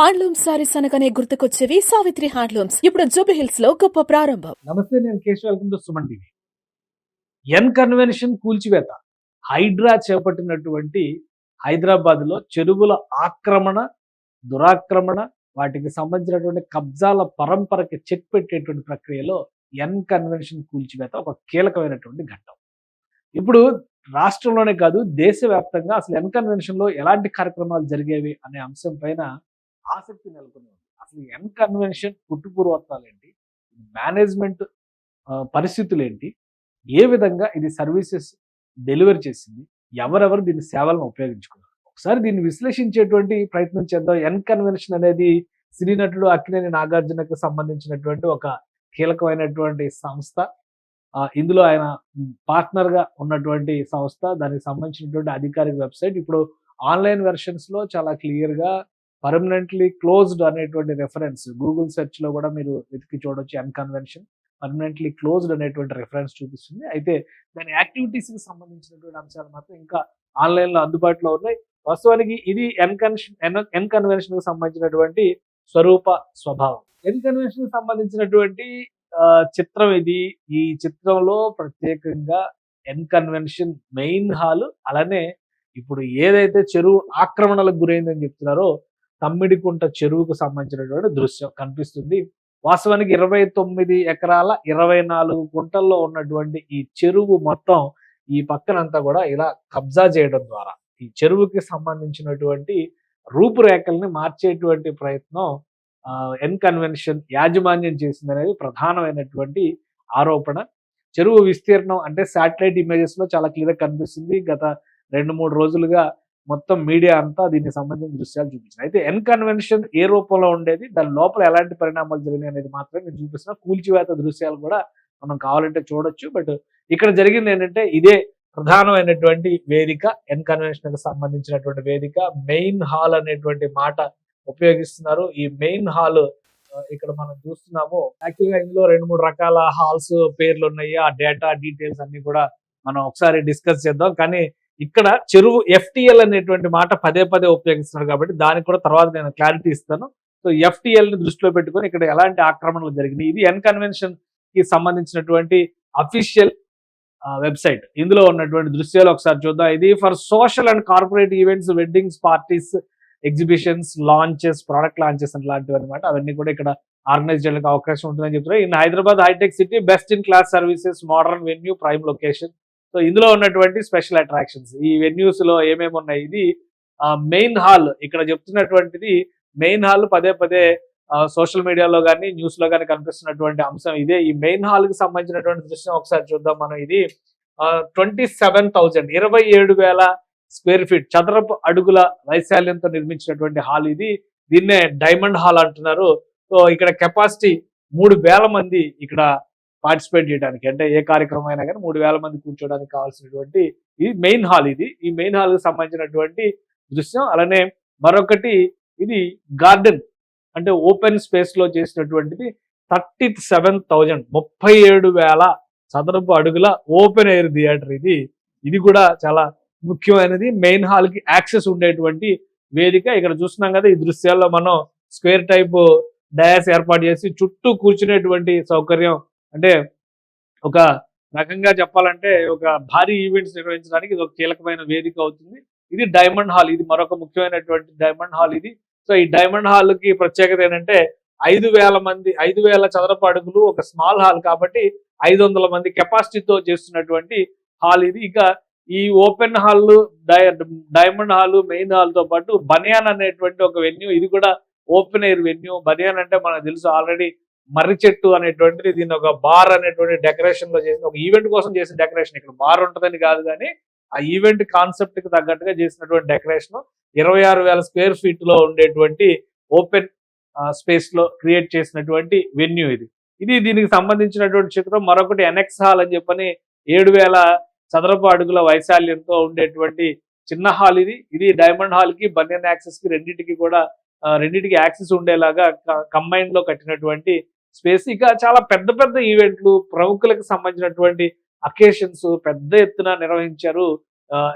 Handloom saris అనగానే గుర్తుకొచ్చేవి. Savitri handlooms. ఇప్పుడు జూబ్లీ హిల్స్లో గొప్ప ప్రారంభం. నమస్తే నేను Keshav. Welcome to Suman TV. N convention కూల్చివేత. హైడ్రా చేపట్టినటువంటి హైదరాబాద్లో చెరువుల ఆక్రమణ దురాక్రమణ వాటికి సంబంధించినటువంటి కబ్జాల పరంపరకి చెక్ పెట్టేటువంటి ప్రక్రియలో ఎన్ కన్వెన్షన్ కూల్చివేత ఒక కీలకమైనటువంటి ఘట్టం. ఇప్పుడు రాష్ట్రంలోనే కాదు దేశవ్యాప్తంగా అసలు ఎన్ కన్వెన్షన్లో ఎలాంటి కార్యక్రమాలు జరిగేవి అనే అంశం పైన ఆసక్తి నెలకొని ఉంది అసలు ఎన్ కన్వెన్షన్ పుట్టుపూర్వత్వాలు ఏంటి మేనేజ్మెంట్ పరిస్థితులు ఏంటి ఏ విధంగా ఇది సర్వీసెస్ డెలివరీ చేసింది? ఎవరెవరు దీని సేవలను ఉపయోగించుకున్నారు? ఒకసారి దీన్ని విశ్లేషించేటువంటి ప్రయత్నం చేద్దాం. ఎన్ కన్వెన్షన్ అనేది సినీ నటుడు అక్కినేని నాగార్జునకు సంబంధించినటువంటి ఒక కీలకమైనటువంటి సంస్థ. ఇందులో ఆయన పార్ట్నర్గా ఉన్నటువంటి సంస్థ. దానికి సంబంధించినటువంటి అధికారిక వెబ్సైట్. ఇప్పుడు ఆన్లైన్ వెర్షన్స్లో చాలా క్లియర్గా పర్మనెంట్లీ క్లోజ్డ్ అనేటువంటి రెఫరెన్స్ గూగుల్ సెర్చ్లో కూడా మీరు వెతికి చూడొచ్చు అన్కన్వెన్షన్ పర్మనెంట్లీ క్లోజ్డ్ అనేటువంటి రెఫరెన్స్ చూపిస్తుంది. అయితే దాని యాక్టివిటీస్కి సంబంధించినటువంటి అంశాలు మాత్రం ఇంకా ఆన్లైన్లో అందుబాటులో ఉన్నాయి. వాస్తవానికి ఇది ఎన్ ఎన్కన్వెన్షన్ ఎన్ కన్వెన్షన్ సంబంధించినటువంటి స్వరూప స్వభావం. ఎన్కన్వెన్షన్కి సంబంధించినటువంటి చిత్రం ఇది. ఈ చిత్రంలో ప్రత్యేకంగా ఎన్కన్వెన్షన్ మెయిన్ హాల్ అలానే ఇప్పుడు ఏదైతే చెరువు ఆక్రమణలకు గురైందని చెప్తున్నారో తమ్మిడికుంట చెరువుకు సంబంధించినటువంటి దృశ్యం కనిపిస్తుంది. వాస్తవానికి ఇరవై తొమ్మిది ఎకరాల ఇరవై నాలుగు గుంటల్లో ఉన్నటువంటి ఈ చెరువు మొత్తం ఈ పక్కనంతా కూడా ఇలా కబ్జా చేయడం ద్వారా ఈ చెరువుకి సంబంధించినటువంటి రూపురేఖల్ని మార్చేటువంటి ప్రయత్నం ఎన్కన్వెన్షన్ ఎన్ కన్వెన్షన్ యాజమాన్యం చేసింది అనేది ప్రధానమైనటువంటి ఆరోపణ. చెరువు విస్తీర్ణం అంటే శాటిలైట్ ఇమేజెస్లో చాలా క్లియర్ కనిపిస్తుంది. గత రెండు మూడు రోజులుగా మొత్తం మీడియా అంతా దీనికి సంబంధించిన దృశ్యాలు చూపించింది. అయితే ఎన్ కన్వెన్షన్ ఏ రూపంలో ఉండేది దాని లోపల ఎలాంటి పరిణామాలు జరిగినాయి అనేది మాత్రమే నేను చూపిస్తున్నా. కూల్చివేత దృశ్యాలు కూడా మనం కావాలంటే చూడొచ్చు. బట్ ఇక్కడ జరిగింది ఏంటంటే ఇదే ప్రధానమైనటువంటి వేదిక ఎన్ కన్వెన్షన్కి సంబంధించినటువంటి వేదిక. మెయిన్ హాల్ అనేటువంటి మాట ఉపయోగిస్తున్నారు. ఈ మెయిన్ హాల్ ఇక్కడ మనం చూస్తున్నాము. యాక్చువల్గా ఇందులో రెండు మూడు రకాల హాల్స్ పేర్లు ఉన్నాయి. ఆ డేటా డీటెయిల్స్ అన్ని కూడా మనం ఒకసారి డిస్కస్ చేద్దాం. కానీ ఇక్కడ చెరువు ఎఫ్టిఎల్ అనేటువంటి మాట పదే పదే ఉపయోగిస్తున్నారు కాబట్టి దానికి కూడా తర్వాత నేను క్లారిటీ ఇస్తాను. సో ఎఫ్టిఎల్ని దృష్టిలో పెట్టుకొని ఇక్కడ ఎలాంటి ఆక్రమణలు జరిగినాయి? ఇది ఎన్ కన్వెన్షన్కి సంబంధించినటువంటి అఫీషియల్ వెబ్సైట్ ఇందులో ఉన్నటువంటి దృశ్యాలు ఒకసారి చూద్దాం. ఇది for social and corporate events weddings parties exhibitions launches product launches లాంటివి అనమాట అవన్నీ కూడా ఇక్కడ ఆర్గనైజ్ చేయడానికి అవకాశం ఉంటుందని చెప్తున్నారు. In Hyderabad hitech city best in class services modern venue prime location so ఇందులో ఉన్నటువంటి స్పెషల్ అట్రాక్షన్స్. ఈ వెన్యూస్లో ఏమేమి ఉన్నాయి? ఇది మెయిన్ హాల్. ఇక్కడ చెప్తున్నటువంటిది మెయిన్ హాల్ పదే పదే సోషల్ మీడియాలో కానీ న్యూస్లో కానీ కనిపిస్తున్నటువంటి అంశం ఇదే. ఈ మెయిన్ హాల్కి సంబంధించినటువంటి దృశ్యం ఒకసారి చూద్దాం మనం ఇది. ట్వంటీ సెవెన్ థౌజండ్ ఇరవై ఏడు వేల స్క్వేర్ ఫీట్ చదరపు అడుగుల వైశాల్యంతో నిర్మించినటువంటి హాల్ ఇది. దీన్నే డైమండ్ హాల్ అంటున్నారు. సో ఇక్కడ కెపాసిటీ మూడు వేల మంది ఇక్కడ పార్టిసిపేట్ చేయడానికి. అంటే ఏ కార్యక్రమం అయినా కానీ మూడు వేల మంది కూర్చోడానికి కావాల్సినటువంటి ఇది మెయిన్ హాల్ ఇది. ఈ మెయిన్ హాల్కి సంబంధించినటువంటి దృశ్యం. అలానే మరొకటి ఇది గార్డెన్. అంటే ఓపెన్ స్పేస్లో చేసినటువంటిది థర్టీ సెవెన్ థౌజండ్. ముప్పై ఏడు వేల చదరపు అడుగుల ఓపెన్ ఎయిర్ థియేటర్ ఇది. ఇది కూడా చాలా ముఖ్యమైనది. మెయిన్ హాల్కి యాక్సెస్ ఉండేటువంటి వేదిక. ఇక్కడ చూస్తున్నాం కదా ఈ దృశ్యాల్లో మనం స్క్వేర్ టైప్ డయాస్ ఏర్పాటు చేసి చుట్టూ కూర్చునేటువంటి సౌకర్యం అంటే ఒక రకంగా చెప్పాలంటే ఒక భారీ ఈవెంట్స్ నిర్వహించడానికి ఇది ఒక కీలకమైన వేదిక అవుతుంది. ఇది డైమండ్ హాల్ ఇది మరొక ముఖ్యమైనటువంటి డైమండ్ హాల్ ఇది. సో ఈ డైమండ్ హాల్కి ప్రత్యేకత ఏంటంటే ఐదు వేల మంది ఐదు వేల చదరపు అడుగులు ఒక స్మాల్ హాల్ కాబట్టి ఐదు వందల మంది కెపాసిటీతో చేస్తున్నటువంటి హాల్ ఇది. ఇక ఈ open hall diamond hall main హాల్తో పాటు బనియాన్ అనేటువంటి ఒక వెన్యూ ఇది కూడా ఓపెన్ ఎయిర్ వెన్యూ బనియాన్ అంటే మనకు తెలుసు ఆల్రెడీ మర్రి చెట్టు అనేటువంటిది దీన్ని ఒక బార్ అనేటువంటి డెకరేషన్లో చేసిన ఒక ఈవెంట్ కోసం చేసిన డెకరేషన్ ఇక్కడ బార్ ఉంటుందని కాదు కానీ ఆ ఈవెంట్ కాన్సెప్ట్కి తగ్గట్టుగా చేసినటువంటి డెకరేషన్ ఇరవై ఆరు వేల స్క్వేర్ ఫీట్లో ఉండేటువంటి ఓపెన్ స్పేస్లో క్రియేట్ చేసినటువంటి వెన్యూ ఇది. ఇది దీనికి సంబంధించినటువంటి చిత్రం. మరొకటి ఎన్ఎక్స్ హాల్ అని చెప్పని ఏడు వేల చదరపు అడుగుల వైశాల్యంతో ఉండేటువంటి చిన్న హాల్ ఇది. ఇది డైమండ్ హాల్కి బన్యన్ యాక్సెస్కి రెండింటికి కూడా రెండింటికి యాక్సెస్ ఉండేలాగా కంబైన్లో కట్టినటువంటి స్పేస్ ఇక చాలా పెద్ద పెద్ద ఈవెంట్లు ప్రముఖులకు సంబంధించినటువంటి అకేషన్స్ పెద్ద ఎత్తున నిర్వహించారు.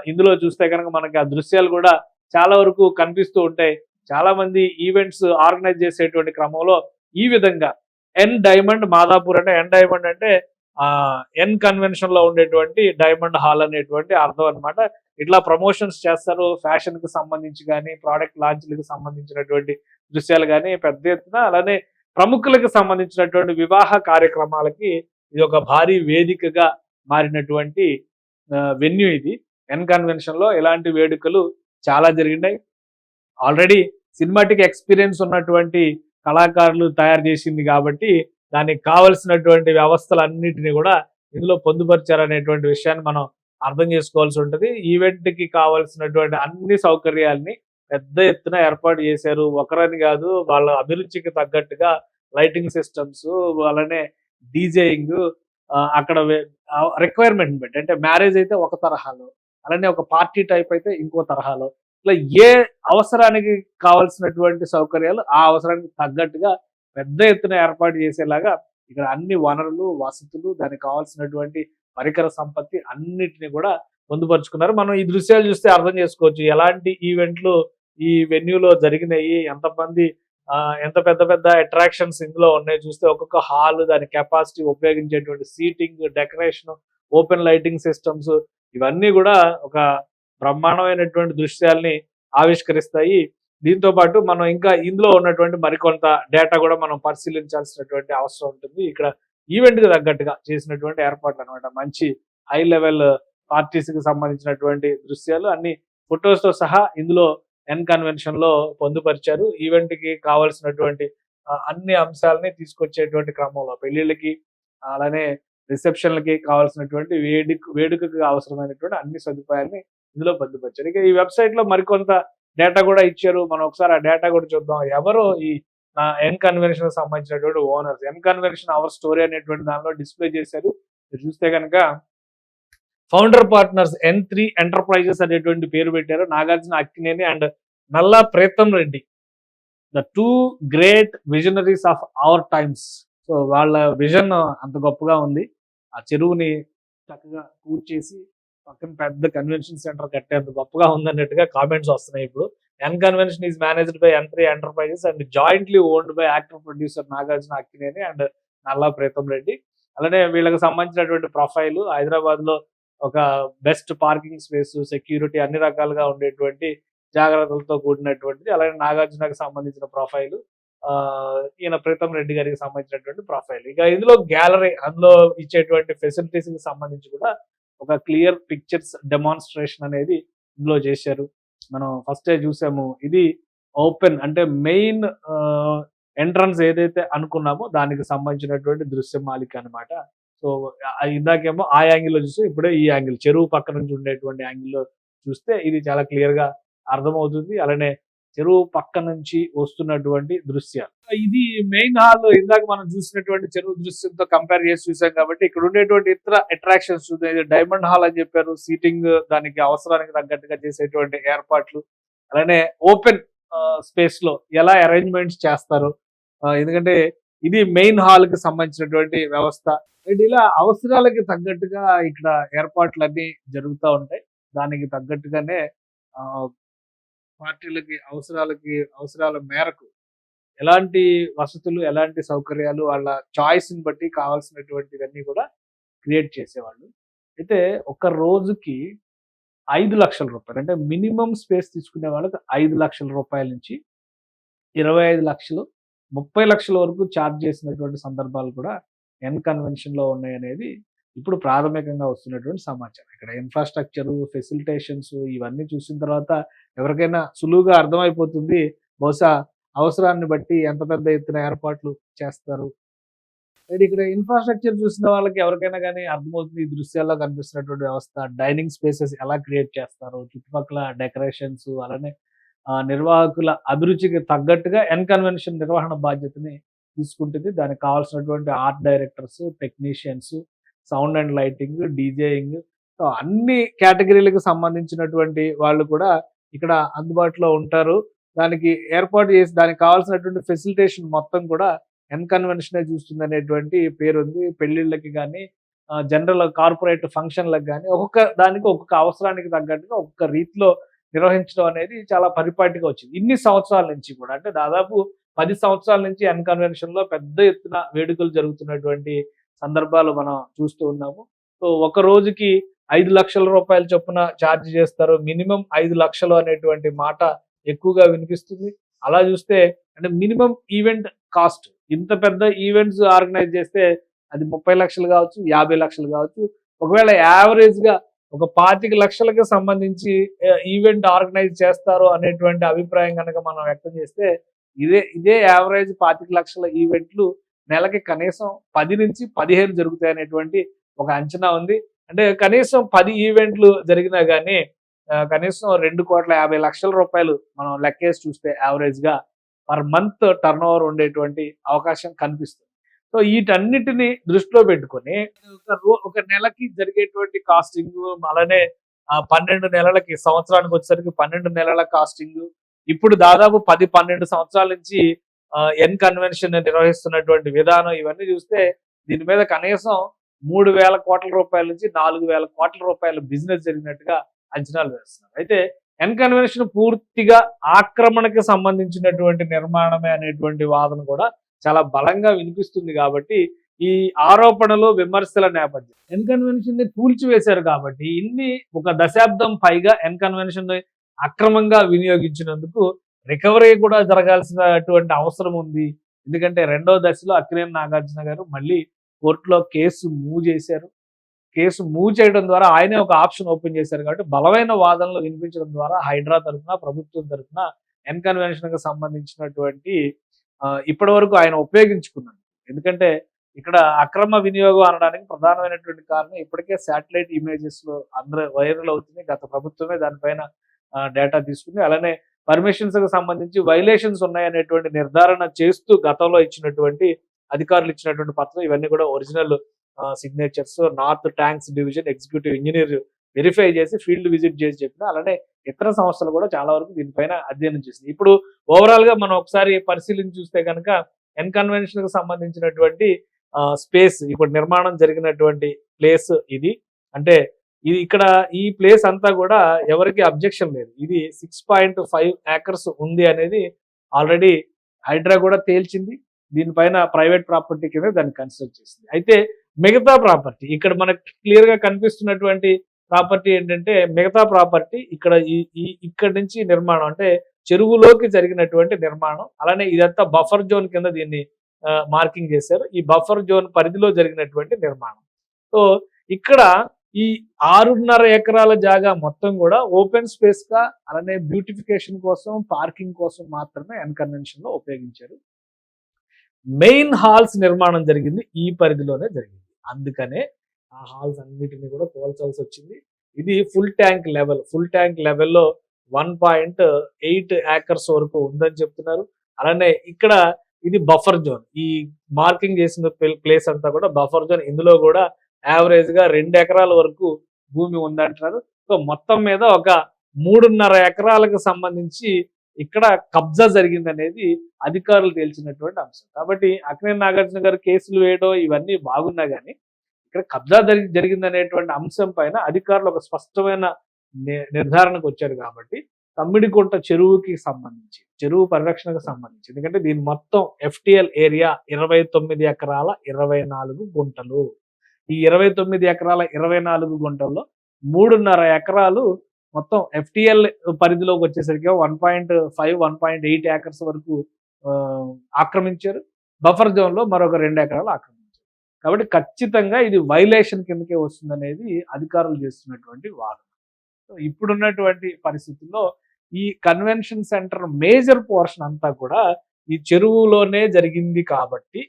ఇందులో చూస్తే కనుక మనకి ఆ దృశ్యాలు కూడా చాలా వరకు కనిపిస్తూ ఉంటాయి. చాలా మంది ఈవెంట్స్ ఆర్గనైజ్ చేసేటువంటి క్రమంలో ఈ విధంగా ఎన్ డైమండ్ మాదాపూర్ అంటే ఎన్ డైమండ్ అంటే ఆ ఎన్ కన్వెన్షన్లో ఉండేటువంటి డైమండ్ హాల్ అనేటువంటి అర్థం అన్నమాట. ఇట్లా ప్రమోషన్స్ చేస్తారు. ఫ్యాషన్కి సంబంధించి కానీ ప్రోడక్ట్ లాంచ్లకు సంబంధించినటువంటి దృశ్యాలు కానీ పెద్ద ఎత్తున అలానే ప్రముఖులకు సంబంధించినటువంటి వివాహ కార్యక్రమాలకి ఇది ఒక భారీ వేదికగా మారినటువంటి వెన్యూ ఇది. ఎన్ కన్వెన్షన్లో ఇలాంటి వేడుకలు చాలా జరిగినాయి. ఆల్రెడీ సినిమాటిక్ ఎక్స్పీరియన్స్ ఉన్నటువంటి కళాకారులు తయారు చేసింది కాబట్టి దానికి కావలసినటువంటి వ్యవస్థలన్నింటినీ కూడా ఇందులో పొందుపరిచారనేటువంటి విషయాన్ని మనం అర్థం చేసుకోవాల్సి ఉంటుంది. ఈవెంట్కి కావాల్సినటువంటి అన్ని సౌకర్యాల్ని పెద్ద ఎత్తున ఏర్పాటు చేశారు. ఒకరని కాదు వాళ్ళ అభిరుచికి తగ్గట్టుగా లైటింగ్ సిస్టమ్స్ అలానే డీజేయింగ్ అక్కడ రిక్వైర్మెంట్ బట్టి. అంటే మ్యారేజ్ అయితే ఒక తరహాలో అలానే ఒక పార్టీ టైప్ అయితే ఇంకో తరహాలో. ఇట్లా ఏ అవసరానికి కావాల్సినటువంటి సౌకర్యాలు ఆ అవసరానికి తగ్గట్టుగా పెద్ద ఎత్తున ఏర్పాటు చేసేలాగా ఇక్కడ అన్ని వనరులు వసతులు దానికి కావాల్సినటువంటి పరికర సంపత్తి అన్నిటిని కూడా పొందుపరుచుకున్నారు. మనం ఈ దృశ్యాలు చూస్తే అర్థం చేసుకోవచ్చు. ఎలాంటి ఈవెంట్లు ఈ వెన్యూలో జరిగినాయి ఎంతమంది ఆ, ఎంత పెద్ద పెద్ద అట్రాక్షన్స్ ఇందులో ఉన్నాయి చూస్తే ఒక్కొక్క హాల్ దాని capacity ఉపయోగించేటువంటి seating decoration open lighting systems ఇవన్నీ కూడా ఒక బ్రహ్మాండమైనటువంటి దృశ్యాల్ని ఆవిష్కరిస్తాయి. దీంతో పాటు మనం ఇంకా ఇందులో ఉన్నటువంటి మరికొంత డేటా కూడా మనం పరిశీలించాల్సినటువంటి అవసరం ఉంటుంది. ఇక్కడ ఈవెంట్కి తగ్గట్టుగా చేసినటువంటి ఏర్పాట్లు అనమాట మంచి హై లెవెల్ పార్టీస్కి సంబంధించినటువంటి దృశ్యాలు అన్ని ఫొటోస్తో సహా ఇందులో ఎన్ కన్వెన్షన్లో పొందుపరిచారు. ఈవెంట్కి కావాల్సినటువంటి అన్ని అంశాలని తీసుకొచ్చేటువంటి క్రమంలో పెళ్ళిళ్ళకి అలానే రిసెప్షన్లకి కావాల్సినటువంటి వేడుక వేడుకకు అవసరమైనటువంటి అన్ని సదుపాయాల్ని ఇందులో పొందుపరిచారు. ఇక ఈ వెబ్సైట్లో మరికొంత డేటా కూడా ఇచ్చారు. మనం ఒకసారి ఆ డేటా కూడా చూద్దాం. ఎవరు ఈ ఎన్ కన్వెన్షన్ సంబంధించినటువంటి owners N convention our story అనేటువంటి దానిలో డిస్ప్లే చేశారు. చూస్తే కనుక founder partners N three enterprises అనేటువంటి పేరు పెట్టారు. Nagarjuna Akkineni and Nalla Preetham Reddy. The two great visionaries of our times so వాళ్ళ విజన్ అంత గొప్పగా ఉంది. ఆ చెరువుని చక్కగా కూర్చేసి పక్కన పెద్ద కన్వెన్షన్ సెంటర్ కట్టేంత గొప్పగా ఉందన్నట్టుగా కామెంట్స్ వస్తున్నాయి ఇప్పుడు. N convention is managed by N three enterprises and jointly owned by actor producer Nagarjuna Akkineni and Nalla Preetham Reddy. అలానే వీళ్ళకి సంబంధించినటువంటి ప్రొఫైల్ హైదరాబాద్లో ఒక బెస్ట్ పార్కింగ్ స్పేస్ సెక్యూరిటీ అన్ని రకాలుగా ఉండేటువంటి జాగ్రత్తలతో కూడినటువంటిది. అలాగే నాగార్జునకి సంబంధించిన ప్రొఫైల్ ఈయన ప్రీతం రెడ్డి గారికి సంబంధించినటువంటి ప్రొఫైల్. ఇక ఇందులో గ్యాలరీ అందులో ఇచ్చేటువంటి ఫెసిలిటీస్కి సంబంధించి కూడా ఒక క్లియర్ పిక్చర్స్ డెమాన్స్ట్రేషన్ అనేది ఇందులో చేశారు. మనం ఫస్ట్ చూసాము ఇది ఓపెన్ అంటే మెయిన్ ఎంట్రన్స్ ఏదైతే అనుకున్నామో దానికి సంబంధించినటువంటి దృశ్యం మాలిక అనమాట సో ఆ- ఇందాకేమో ఆ యాంగిల్లో చూస్తే ఇప్పుడే ఈ యాంగిల్ చెరువు పక్క నుంచి ఉండేటువంటి యాంగిల్లో చూస్తే ఇది చాలా క్లియర్గా అర్థమవుతుంది. అలానే చెరువు పక్క నుంచి వస్తున్నటువంటి దృశ్యాలు. ఇది మెయిన్ హాల్ ఇందాక మనం చూసినటువంటి చెరువు దృశ్యంతో కంపేర్ చేసి చూసాం కాబట్టి ఇక్కడ ఉండేటువంటి ఇతర అట్రాక్షన్స్ డైమండ్ హాల్ అని చెప్పారు. సీటింగ్ దానికి అవసరానికి తగ్గట్టుగా చేసేటువంటి ఏర్పాట్లు. అలానే ఓపెన్ స్పేస్లో ఎలా అరేంజ్మెంట్స్ చేస్తారు. ఎందుకంటే ఇది మెయిన్ హాల్కి సంబంధించినటువంటి వ్యవస్థ. అండ్ ఇలా అవసరాలకి తగ్గట్టుగా ఇక్కడ ఏర్పాట్లన్నీ జరుగుతూ ఉంటాయి. దానికి తగ్గట్టుగానే ఆ, పార్టీలకి అవసరాలకి అవసరాల మేరకు ఎలాంటి వసతులు ఎలాంటి సౌకర్యాలు వాళ్ళ చాయిస్ని బట్టి కావాల్సినటువంటివన్నీ కూడా క్రియేట్ చేసేవాళ్ళు. అయితే ఒక రోజుకి ఐదు లక్షల రూపాయలు అంటే మినిమం స్పేస్ తీసుకునే వాళ్ళకి ఐదు లక్షల రూపాయల నుంచి ఇరవై ఐదు లక్షలు ముప్పై లక్షల వరకు ఛార్జ్ చేసినటువంటి సందర్భాలు కూడా ఎన్ కన్వెన్షన్లో ఉన్నాయి అనేది ఇప్పుడు ప్రాథమికంగా వస్తున్నటువంటి సమాచారం. ఇక్కడ ఇన్ఫ్రాస్ట్రక్చర్ ఫెసిలిటేషన్స్ ఇవన్నీ చూసిన తర్వాత ఎవరికైనా సులువుగా అర్థమైపోతుంది. బహుశా అవసరాన్ని బట్టి ఎంత పెద్ద ఎత్తున ఏర్పాట్లు చేస్తారు. ఇక్కడ ఇన్ఫ్రాస్ట్రక్చర్ చూసిన వాళ్ళకి ఎవరికైనా కానీ అర్థమవుతుంది ఈ దృశ్యాల్లో కనిపిస్తున్నటువంటి వ్యవస్థ. డైనింగ్ స్పేసెస్ ఎలా క్రియేట్ చేస్తారు. చుట్టుపక్కల డెకరేషన్స్ అలానే నిర్వాహకుల అభిరుచికి తగ్గట్టుగా ఎన్ కన్వెన్షన్ నిర్వహణ బాధ్యతని తీసుకుంటుంది. దానికి కావాల్సినటువంటి art directors technicians sound and lighting deejaying అన్ని కేటగిరీలకు సంబంధించినటువంటి వాళ్ళు కూడా ఇక్కడ అందుబాటులో ఉంటారు. దానికి ఏర్పాటు చేసి దానికి కావాల్సినటువంటి ఫెసిలిటేషన్ మొత్తం కూడా ఎన్కన్వెన్షనే చూస్తుంది అనేటువంటి పేరు ఉంది పెళ్ళిళ్ళకి కానీ జనరల్ కార్పొరేట్ ఫంక్షన్లకు కానీ ఒక్కొక్క దానికి ఒక్కొక్క అవసరానికి తగ్గట్టుగా ఒక్కొక్క రీతిలో నిర్వహించడం అనేది చాలా పరిపాటిగా వచ్చింది. ఇన్ని సంవత్సరాల నుంచి కూడా అంటే దాదాపు పది సంవత్సరాల నుంచి ఎన్ కన్వెన్షన్లో పెద్ద ఎత్తున వేడుకలు జరుగుతున్నటువంటి సందర్భాలు మనం చూస్తూ ఉన్నాము. సో ఒక రోజుకి ఐదు లక్షల రూపాయల చొప్పున ఛార్జ్ చేస్తారు. మినిమం ఐదు లక్షలు అనేటువంటి మాట ఎక్కువగా వినిపిస్తుంది. అలా చూస్తే అంటే మినిమం ఈవెంట్ కాస్ట్ ఇంత పెద్ద ఈవెంట్స్ ఆర్గనైజ్ చేస్తే అది ముప్పై లక్షలు కావచ్చు యాభై లక్షలు కావచ్చు. ఒకవేళ యావరేజ్గా ఒక పాతిక లక్షలకు సంబంధించి ఈవెంట్ ఆర్గనైజ్ చేస్తారు అనేటువంటి అభిప్రాయం కనుక మనం వ్యక్తం చేస్తే ఇదే ఇదే యావరేజ్ పాతిక లక్షల ఈవెంట్లు నెలకి కనీసం పది నుంచి పదిహేను జరుగుతాయి అనేటువంటి ఒక అంచనా ఉంది. అంటే కనీసం పది ఈవెంట్లు జరిగినా కానీ కనీసం రెండు కోట్ల యాభై లక్షల రూపాయలు మనం లెక్కేసి చూస్తే యావరేజ్గా పర్ మంత్ టర్న్ ఓవర్ ఉండేటువంటి అవకాశం కనిపిస్తుంది. సో వీటన్నిటిని దృష్టిలో పెట్టుకొని ఒక ఒక నెలకి జరిగేటువంటి కాస్టింగ్ అలానే పన్నెండు నెలలకి సంవత్సరానికి వచ్చేసరికి పన్నెండు నెలల కాస్టింగ్. ఇప్పుడు దాదాపు పది పన్నెండు సంవత్సరాల నుంచి ఎన్ కన్వెన్షన్ నిర్వహిస్తున్నటువంటి విధానం ఇవన్నీ చూస్తే దీని మీద కనీసం మూడు వేల కోట్ల రూపాయల నుంచి నాలుగు వేల కోట్ల రూపాయల బిజినెస్ జరిగినట్టుగా అంచనాలు వేస్తున్నారు. అయితే ఎన్ కన్వెన్షన్ పూర్తిగా ఆక్రమణకి సంబంధించినటువంటి నిర్మాణమే అనేటువంటి వాదన కూడా చాలా బలంగా వినిపిస్తుంది కాబట్టి ఈ ఆరోపణలు విమర్శల నేపథ్యం. ఎన్కన్వెన్షన్ని కూల్చివేశారు కాబట్టి ఇన్ని ఒక దశాబ్దం పైగా ఎన్కన్వెన్షన్ని అక్రమంగా వినియోగించినందుకు రికవరీ కూడా జరగాల్సినటువంటి అవసరం ఉంది. ఎందుకంటే రెండో దశలో అక్కినేని నాగార్జున గారు మళ్ళీ కోర్టులో కేసు మూవ్ చేశారు. కేసు మూవ్ చేయడం ద్వారా ఆయనే ఒక ఆప్షన్ ఓపెన్ చేశారు కాబట్టి బలమైన వాదనలు వినిపించడం ద్వారా హైడ్రా తరఫున ప్రభుత్వం తరఫున ఎన్కన్వెన్షన్కి సంబంధించినటువంటి ఇప్పటి వరకు ఆయన ఉపయోగించుకున్నాడు. ఎందుకంటే ఇక్కడ అక్రమ వినియోగం అనడానికి ప్రధానమైనటువంటి కారణం ఇప్పటికే శాటిలైట్ ఇమేజెస్లో అందరూ వైరల్ అవుతుంది గత ప్రభుత్వమే దానిపైన డేటా తీసుకుంది. అలానే పర్మిషన్స్కి సంబంధించి వైలేషన్స్ ఉన్నాయనేటువంటి నిర్ధారణ చేస్తూ గతంలో ఇచ్చినటువంటి అధికారులు ఇచ్చినటువంటి పత్రం ఇవన్నీ కూడా original signatures. North tanks division executive engineer verify చేసి ఫీల్డ్ విజిట్ చేసి చెప్పిన అలానే ఇతర సంస్థలు కూడా చాలా వరకు దీనిపైన అధ్యయనం చేసింది. ఇప్పుడు ఓవరాల్గా మనం ఒకసారి పరిశీలించి చూస్తే కనుక ఎన్కన్వెన్షన్కి సంబంధించినటువంటి స్పేస్ ఇప్పుడు నిర్మాణం జరిగినటువంటి ప్లేస్ ఇది. అంటే ఇది ఇక్కడ ఈ ప్లేస్ అంతా కూడా ఎవరికి అబ్జెక్షన్ లేదు. ఇది సిక్స్ పాయింట్ ఫైవ్ ఏకర్స్ ఉంది అనేది ఆల్రెడీ హైడ్రా కూడా తేల్చింది. దీనిపైన ప్రైవేట్ ప్రాపర్టీ కింద దాన్ని కన్సిడర్ చేసింది. అయితే మిగతా ప్రాపర్టీ ఇక్కడ మనకు క్లియర్గా కనిపిస్తున్నటువంటి ప్రాపర్టీ ఏంటంటే మిగతా ప్రాపర్టీ ఇక్కడ ఈ ఇక్కడి ఇక్కడ నుంచి నిర్మాణం అంటే చెరువులోకి జరిగినటువంటి నిర్మాణం. అలానే ఇదంతా బఫర్ జోన్ కింద దీన్ని మార్కింగ్ చేశారు. ఈ బఫర్ జోన్ పరిధిలో జరిగినటువంటి నిర్మాణం. సో ఇక్కడ ఈ ఆరున్నర ఎకరాల జాగా మొత్తం కూడా ఓపెన్ స్పేస్గా అలానే బ్యూటిఫికేషన్ కోసం పార్కింగ్ కోసం మాత్రమే అన్కన్వెన్షన్లో ఉపయోగించారు. మెయిన్ హాల్స్ నిర్మాణం జరిగింది ఈ పరిధిలోనే జరిగింది. అందుకనే ఆ హాల్స్ అన్నిటిని కూడా పోల్చాల్సి వచ్చింది ఇది full tank level. Full tank లెవెల్లో వన్ పాయింట్ ఎయిట్ యాకర్స్ వరకు ఉందని చెప్తున్నారు. అలానే ఇక్కడ ఇది బఫర్ జోన్. ఈ మార్కింగ్ చేసిన ప్లేస్ అంతా కూడా బఫర్ జోన్. ఇందులో కూడా యావరేజ్గా రెండు ఎకరాల వరకు భూమి ఉందంటున్నారు. సో మొత్తం మీద ఒక మూడున్నర ఎకరాలకు సంబంధించి ఇక్కడ కబ్జా జరిగింది అనేది అధికారులు తేల్చినటువంటి అంశం. కాబట్టి అక్నే నాగార్జున గారు కేసులు వేయడం ఇవన్నీ బాగున్నా కానీ ఇక్కడ కబ్జా జరిగి జరిగిందనేటువంటి అంశం పైన అధికారులు ఒక స్పష్టమైన ని- నిర్ధారణకు వచ్చారు కాబట్టి తమ్మిడికుంట చెరువుకి సంబంధించి చెరువు పరిరక్షణకు సంబంధించి. ఎందుకంటే దీని మొత్తం ఎఫ్టిఎల్ ఏరియా ఇరవై తొమ్మిది ఎకరాల ఇరవై నాలుగు గుంటలు. ఈ ఇరవై తొమ్మిది ఎకరాల ఇరవై నాలుగు గుంటల్లో మూడున్నర ఎకరాలు మొత్తం ఎఫ్టిఎల్ పరిధిలోకి వచ్చేసరికి one point five one point eight acres వరకు ఆ, ఆక్రమించారు. బఫర్ జోన్లో మరొక రెండు ఎకరాలు ఆక్రమించారు. కాబట్టి ఖచ్చితంగా ఇది వైలేషన్ కిందకే వస్తుందనేది అధికారులు చేస్తున్నటువంటి వాదన. సో ఇప్పుడున్నటువంటి పరిస్థితుల్లో ఈ కన్వెన్షన్ సెంటర్ మేజర్ పోర్షన్ అంతా కూడా ఈ చెరువులోనే జరిగింది కాబట్టి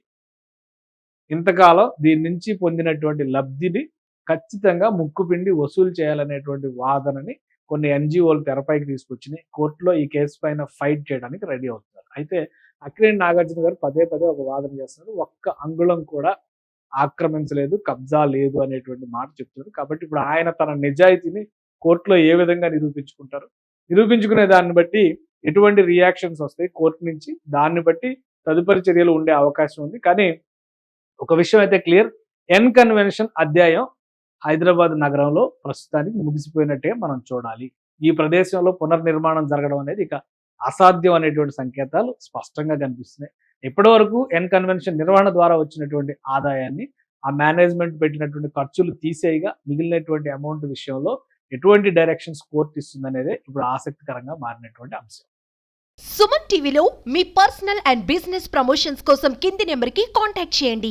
ఇంతకాలం దీని నుంచి పొందినటువంటి లబ్ధిని ఖచ్చితంగా ముక్కుపిండి వసూలు చేయాలనేటువంటి వాదనని కొన్ని ఎన్జిఓలు తెరపైకి తీసుకొచ్చినాయి. కోర్టులో ఈ కేసు పైన ఫైట్ చేయడానికి రెడీ అవుతున్నారు. అయితే అక్కినేని నాగార్జున గారు పదే పదే ఒక వాదన చేస్తున్నారు. ఒక్క అంగుళం కూడా ఆక్రమించలేదు కబ్జా లేదు అనేటువంటి మాట చెప్తున్నారు. కాబట్టి ఇప్పుడు ఆయన తన నిజాయితీని కోర్టులో ఏ విధంగా నిరూపించుకుంటారు? నిరూపించుకునే దాన్ని బట్టి ఎటువంటి రియాక్షన్స్ వస్తాయి? కోర్టు నుంచి దాన్ని బట్టి తదుపరి చర్యలు ఉండే అవకాశం ఉంది. కానీ ఒక విషయం అయితే క్లియర్. ఎన్ కన్వెన్షన్ అధ్యాయం హైదరాబాద్ నగరంలో ప్రస్తుతానికి ముగిసిపోయినట్టే మనం చూడాలి. ఈ ప్రదేశంలో పునర్నిర్మాణం జరగడం అనేది ఇక అసాధ్యం అనేటువంటి సంకేతాలు స్పష్టంగా కనిపిస్తున్నాయి. ఇప్పటి వరకు ఎన్ కన్వెన్షన్ నిర్వహణ ద్వారా వచ్చినటువంటి ఆదాయాన్ని ఆ మేనేజ్మెంట్ పెట్టినటువంటి ఖర్చులు తీసేయగా మిగిలినటువంటి అమౌంట్ విషయంలో ఎటువంటి డైరెక్షన్స్ కోర్టు ఇస్తుందనేది ఇప్పుడు ఆసక్తికరంగా మారినటువంటి అంశం. సుమన్ టీవీలో మీ పర్సనల్ అండ్ బిజినెస్ ప్రమోషన్స్ కోసం కింది నెంబర్కి కాంటాక్ట్ చేయండి.